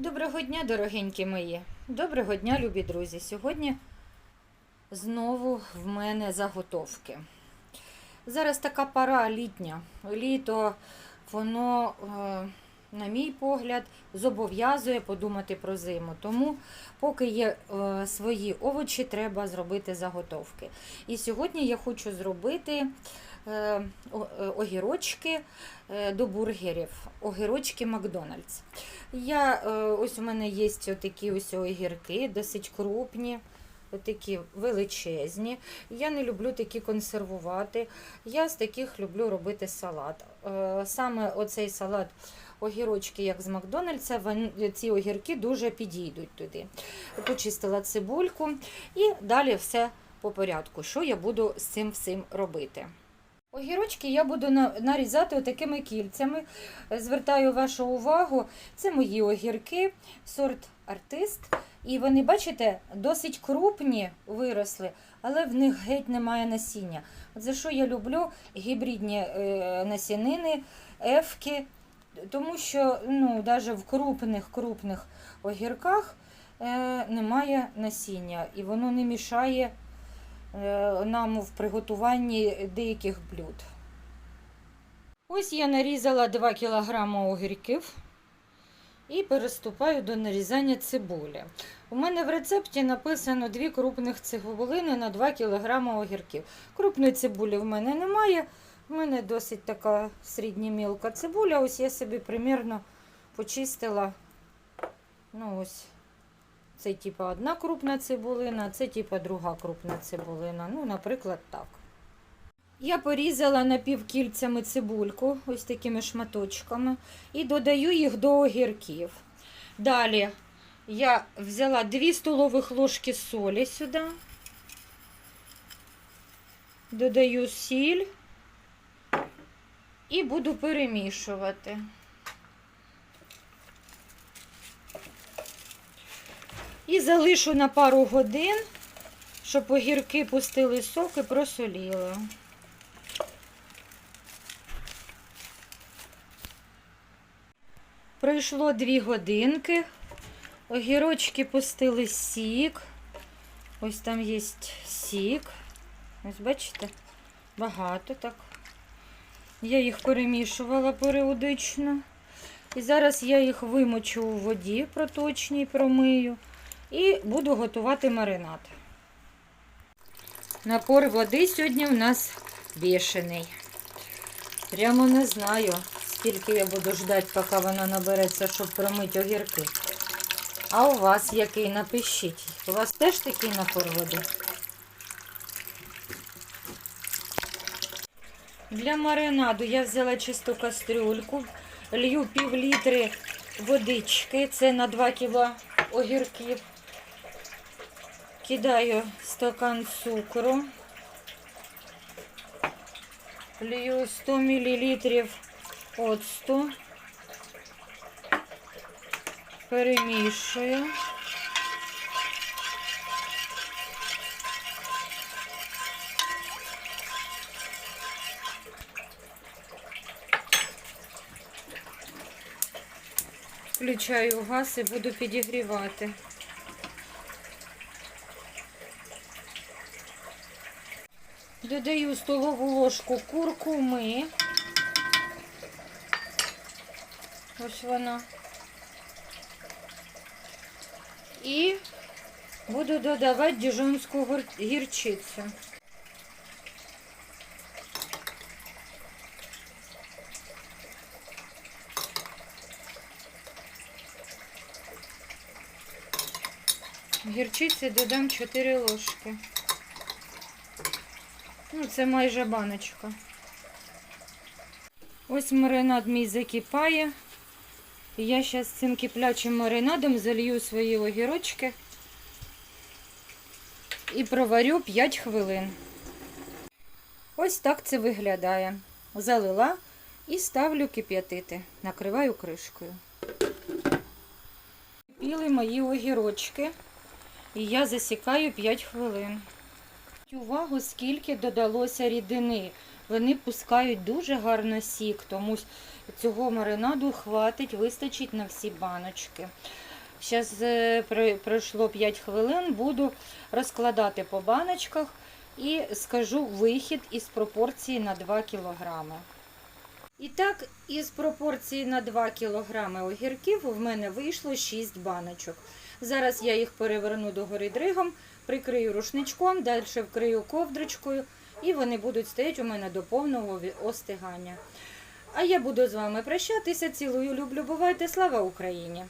Доброго дня, дорогенькі мої. Доброго дня, любі друзі. Сьогодні знову в мене заготовки. Зараз така пора літня. Літо, воно, е, на мій погляд, зобов'язує подумати про зиму. Тому, поки є е, свої овочі, треба зробити заготовки. І сьогодні я хочу зробити е, е, огірочки е, до бургерів, огірочки Макдональдс. Я, е, ось у мене є такі ось огірки, досить крупні, такі величезні. Я не люблю такі консервувати. Я з таких люблю робити салат. Е, Саме оцей салат огірочки, як з Макдональдса, ці огірки дуже підійдуть туди. Почистила цибульку і далі все по порядку. Що я буду з цим всім робити? Огірочки я буду нарізати такими кільцями. Звертаю вашу увагу, це мої огірки, сорт артист. І вони, бачите, досить крупні виросли, але в них геть немає насіння. От за що я люблю гібридні е, насінини, ефки, тому що ну, навіть в крупних крупних огірках е, немає насіння, і воно не мішає е, нам в приготуванні деяких блюд. Ось я нарізала 2 кг огірків і переступаю до нарізання цибулі. У мене в рецепті написано 2 крупних цибулини на 2 кг огірків. Крупної цибулі в мене немає. У мене досить така середня мілка цибуля. Ось я собі примірно почистила. Ну, ось. Це типа одна крупна цибулина, це типа друга крупна цибулина. Ну, наприклад, так. Я порізала напівкільцями цибульку, ось такими шматочками, і додаю їх до огірків. Далі я взяла 2 столових ложки солі сюди, додаю сіль і буду перемішувати. І залишу на пару годин, щоб огірки пустили сок і просоліли. Пройшло дві годинки. Огірочки пустили сік. Ось там є сік. Ось бачите, багато так. Я їх перемішувала періодично. І зараз я їх вимочу у воді проточній, промию. І буду готувати маринад. Напор води сьогодні у нас бешений. Прямо не знаю, скільки я буду ждати, поки вона набереться, щоб промити огірки. А у вас який? Напишіть. У вас теж такий напор води? Для маринаду я взяла чисту кастрюльку, лью пів літри водички, це на 2 кг огірків. Кидаю стакан цукру. Лью 100 мл оцту. Перемішую. Включаю газ і буду підігрівати. Додаю столову ложку куркуми. Ось вона. І буду додавати діжонську гірчицю. Гірчиці додам 4 ложки. Ну, це майже баночка. Ось маринад мій закипає. Я зараз цим киплячим маринадом залью свої огірочки і проварю 5 хвилин. Ось так це виглядає. Залила і ставлю кип'ятити. Накриваю кришкою. Кипіли мої огірочки. І я засікаю 5 хвилин. Увагу, скільки додалося рідини. Вони пускають дуже гарно сік, тому цього маринаду хватить, вистачить на всі баночки. Зараз пройшло 5 хвилин, буду розкладати по баночках і скажу вихід із пропорції на 2 кілограми. І так, із пропорції на 2 кілограми огірків в мене вийшло 6 баночок. Зараз я їх переверну догори дригом, прикрию рушничком, далі вкрию ковдрочкою, і вони будуть стояти у мене до повного остигання. А я буду з вами прощатися. Цілую, люблю, бувайте. Слава Україні!